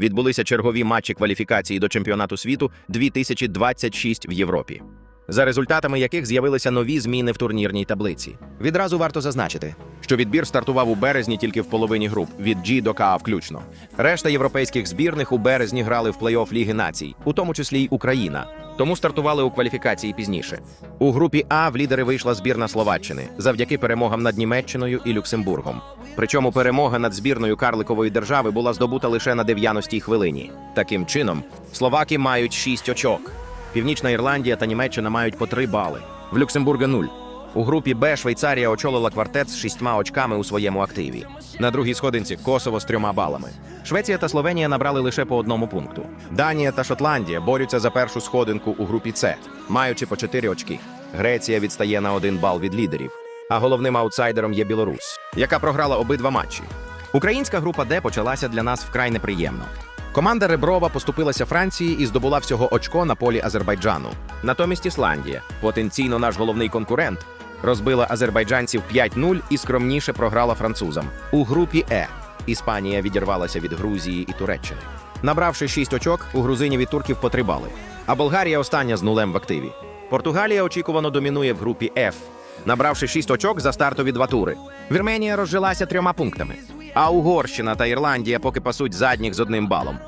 відбулися чергові матчі кваліфікації до чемпіонату світу 2026 в Європі, за результатами яких з'явилися нові зміни в турнірній таблиці. Відразу варто зазначити, що відбір стартував у березні тільки в половині груп від G до К включно. Решта європейських збірних у березні грали в плей-офф Ліги націй, у тому числі й Україна. Тому стартували у кваліфікації пізніше. У групі А в лідери вийшла збірна Словаччини завдяки перемогам над Німеччиною і Люксембургом. Причому перемога над збірною карликової держави була здобута лише на 90-й хвилині. Таким чином, словаки мають 6 очок. Північна Ірландія та Німеччина мають по 3 бали. В Люксембурга 0. У групі Б Швейцарія очолила квартет з шістьма очками у своєму активі. На другій сходинці Косово з трьома балами. Швеція та Словенія набрали лише по одному пункту. Данія та Шотландія борються за першу сходинку у групі С, маючи по 4 очки. Греція відстає на один бал від лідерів. А головним аутсайдером є Білорусь, яка програла обидва матчі. Українська група Д почалася для нас вкрай неприємно. Команда Реброва поступилася Франції і здобула всього очко на полі Азербайджану. Натомість Ісландія, потенційно наш головний конкурент, розбила азербайджанців 5-0 і скромніше програла французам. У групі Е Іспанія відірвалася від Грузії і Туреччини. Набравши 6 очок, у грузинів і турків по 3. А Болгарія остання з нулем в активі. Португалія очікувано домінує в групі F, набравши 6 очок за стартові два тури. Вірменія розжилася трьома пунктами. А Угорщина та Ірландія поки пасуть задніх з одним балом.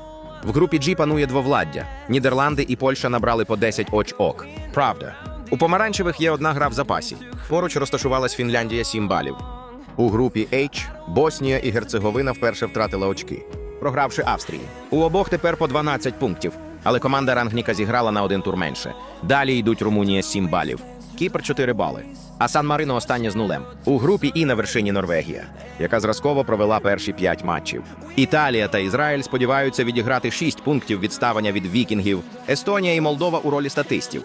В групі G панує двовладдя. Нідерланди і Польща набрали по 10 очок. Правда. У помаранчевих є одна гра в запасі. Поруч розташувалась Фінляндія 7 балів. У групі H Боснія і Герцеговина вперше втратила очки, програвши Австрії. У обох тепер по 12 пунктів, але команда Рангніка зіграла на один тур менше. Далі йдуть Румунія 7 балів, Кіпр 4 бали. А Сан Марино остання з нулем. У групі І на вершині Норвегія, яка зразково провела перші 5 матчів. Італія та Ізраїль сподіваються відіграти 6 пунктів відставання від вікінгів. Естонія і Молдова у ролі статистів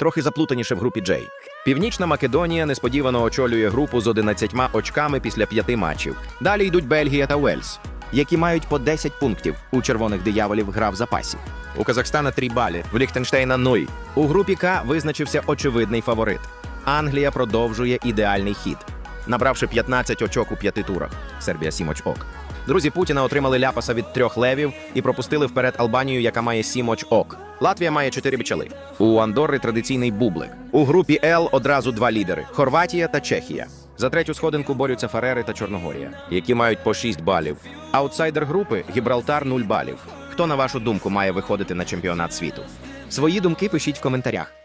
трохи заплутаніше в групі Джей. Північна Македонія несподівано очолює групу з 11 очками після п'яти матчів. Далі йдуть Бельгія та Уельс, які мають по 10 пунктів. У червоних дияволів гра в запасі. У Казахстана 3 балі, в Ліхтенштейна 0. У групі К визначився очевидний фаворит. Англія продовжує ідеальний хід, набравши 15 очок у п'яти турах. Сербія 7 очок. Друзі Путіна отримали ляпаса від трьох левів і пропустили вперед Албанію, яка має 7 очок. Латвія має 4 бічали. У Андорри традиційний бублик. У групі Л одразу два лідери: Хорватія та Чехія. За третю сходинку борються Фарери та Чорногорія, які мають по 6 балів. Аутсайдер групи Гібралтар 0 балів. Хто, на вашу думку, має виходити на чемпіонат світу? Свої думки пишіть в коментарях.